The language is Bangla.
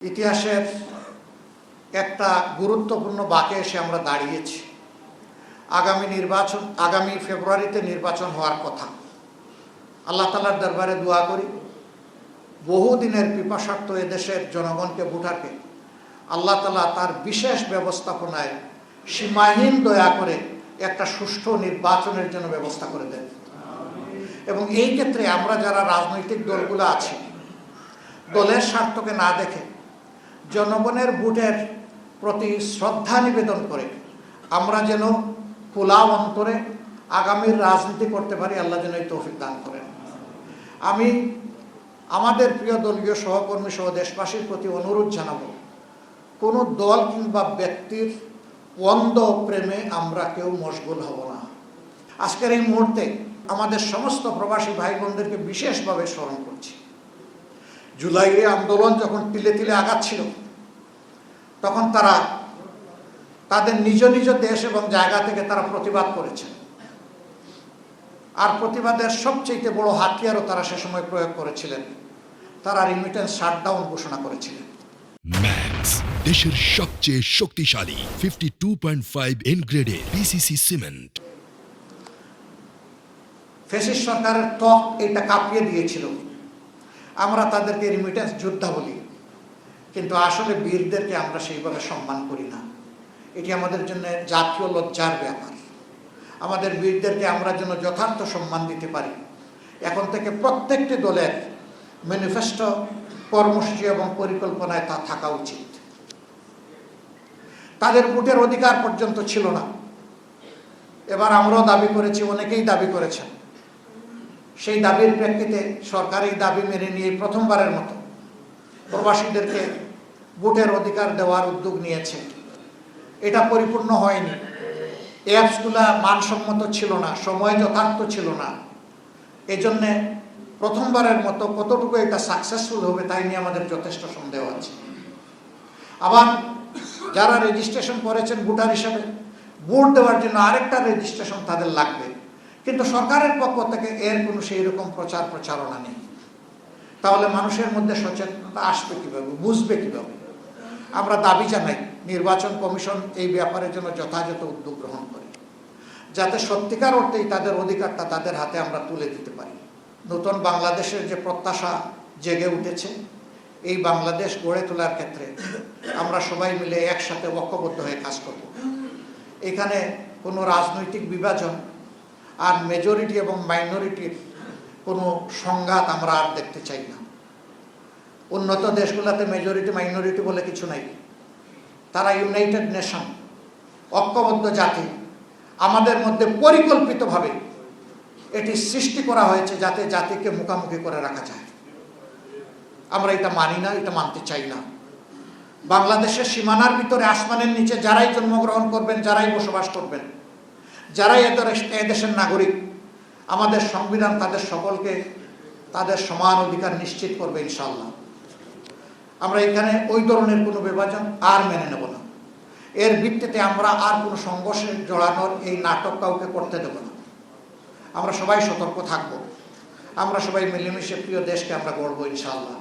ইতিহাসের একটা গুরুত্বপূর্ণ বাঁকে এসে আমরা দাঁড়িয়েছি। আগামী নির্বাচন, আগামী ফেব্রুয়ারিতে নির্বাচন হওয়ার কথা। আল্লাহ তালার দরবারে দোয়া করি বহুদিনের পিপাসার্থ এদেশের জনগণকে ভোটারকে আল্লাহ তালা তার বিশেষ ব্যবস্থাপনায় সীমাহীন দয়া করে একটা সুষ্ঠু নির্বাচনের জন্য ব্যবস্থা করে দেন। এবং এই ক্ষেত্রে আমরা যারা রাজনৈতিক দলগুলো আছি, দলের স্বার্থকে না দেখে জনগণের ভোটের প্রতি শ্রদ্ধা নিবেদন করে আমরা যেন খোলা অন্তরে আগামীর রাজনীতি করতে পারি, আল্লাহ যেন এই তৌফিক দান করেন। আমি আমাদের প্রিয় দলীয় সহকর্মী সহ দেশবাসীর প্রতি অনুরোধ জানাব, কোনো দল কিংবা ব্যক্তির অন্ধ প্রেমে আমরা কেউ মশগুল হব না। আজকের এই মুহূর্তে আমাদের সমস্ত প্রবাসী ভাই বোনদেরকে বিশেষভাবে স্মরণ করছি। জুলাইয়ে আন্দোলন যখন তিলে তিলে আগাচ্ছিল তখন তারা তাদের নিজ নিজ দেশ এবং জায়গা থেকে তারা প্রতিবাদ করেছেন আর প্রতিবাদের সবচেয়ে বড় হাতিয়ারও তারা সে সময় প্রয়োগ করেছিলেন। তারা রিমিটেন্স শাটডাউন ঘোষণা করেছিলেন। ম্যাক্স দেশের সবচেয়ে শক্তিশালী ফিফটি টু পয়েন্ট ফাইভ এনগ্রেডের পিসিসি সিমেন্ট ফেসিস সরকারের ত্বক এটা কাঁপিয়ে দিয়েছিল। আমরা তাদেরকে রিমিটেন্স যোদ্ধা বলি। কিন্তু আসলে বীরদেরকে আমরা সেইভাবে সম্মান করি না। এটি আমাদের জন্য জাতীয় লজ্জার ব্যাপার। আমাদের বীরদেরকে আমরা যেন যথার্থ সম্মান দিতে পারি। এখন থেকে প্রত্যেকটি দলের ম্যানিফেস্টো কর্মসূচি এবং পরিকল্পনায় তা থাকা উচিত। তাদের ভোটের অধিকার পর্যন্ত ছিল না। এবার আমরাও দাবি করেছি, অনেকেই দাবি করেছেন। সেই দাবির প্রেক্ষিতে সরকার দাবি মেনে নিয়ে প্রথমবারের মতো প্রবাসীদেরকে ভোটের অধিকার দেওয়ার উদ্যোগ নিয়েছে। এটা পরিপূর্ণ হয়নি। অ্যাপসগুলা মানসম্মত ছিল না, সময় যথার্থ ছিল না। এজন্যে প্রথমবারের মতো কতটুকু এটা সাকসেসফুল হবে তাই নিয়ে আমাদের যথেষ্ট সন্দেহ আছে। আবার যারা রেজিস্ট্রেশন করেছেন ভোটার হিসাবে, ভোট দেওয়ার জন্য আরেকটা রেজিস্ট্রেশন তাদের লাগবে। কিন্তু সরকারের পক্ষ থেকে এর কোনো সেই রকম প্রচার প্রচারণা নেই। তাহলে মানুষের মধ্যে সচেতনতা আসবে কীভাবে? বুঝবে কীভাবে? আমরা দাবি জানাই, নির্বাচন কমিশন এই ব্যাপারের জন্য যথাযথ উদ্যোগ গ্রহণ করে। যাতে সত্যিকার অর্থেই তাদের অধিকারটা তাদের হাতে আমরা তুলে দিতে পারি। নতুন বাংলাদেশের যে প্রত্যাশা জেগে উঠেছে, এই বাংলাদেশ গড়ে তোলার ক্ষেত্রে আমরা সবাই মিলে একসাথে ঐক্যবদ্ধ হয়ে কাজ করব। এখানে কোনো রাজনৈতিক বিভাজন আর মেজরিটি এবং মাইনরিটির কোনো সংঘাত আমরা আর দেখতে চাই না। উন্নত দেশগুলোতে মেজরিটি মাইনরিটি বলে কিছু নাই। তারা ইউনাইটেড নেশন ঐক্যবদ্ধ জাতি। আমাদের মধ্যে পরিকল্পিতভাবে এটি সৃষ্টি করা হয়েছে যাতে জাতিকে মুখামুখি করে রাখা যায়। আমরা এটা মানি না, এটা মানতে চাই না। বাংলাদেশের সীমানার ভিতরে আসমানের নিচে যারাই জন্মগ্রহণ করবেন, যারাই বসবাস করবেন, যারাই এদেশের নাগরিক আমাদের সংবিধান তাদের সকলকে তাদের সমান অধিকার নিশ্চিত করবে ইনশাল্লাহ আমরা এখানে ওই ধরনের কোনো বিভাজন আর মেনে নেব না। এর ভিত্তিতে আমরা আর কোনো সংঘর্ষে জড়ানোর এই নাটক কাউকে করতে দেব না। আমরা সবাই সতর্ক থাকব। আমরা সবাই মিলেমিশে প্রিয় দেশকে আমরা গড়বো ইনশাল্লাহ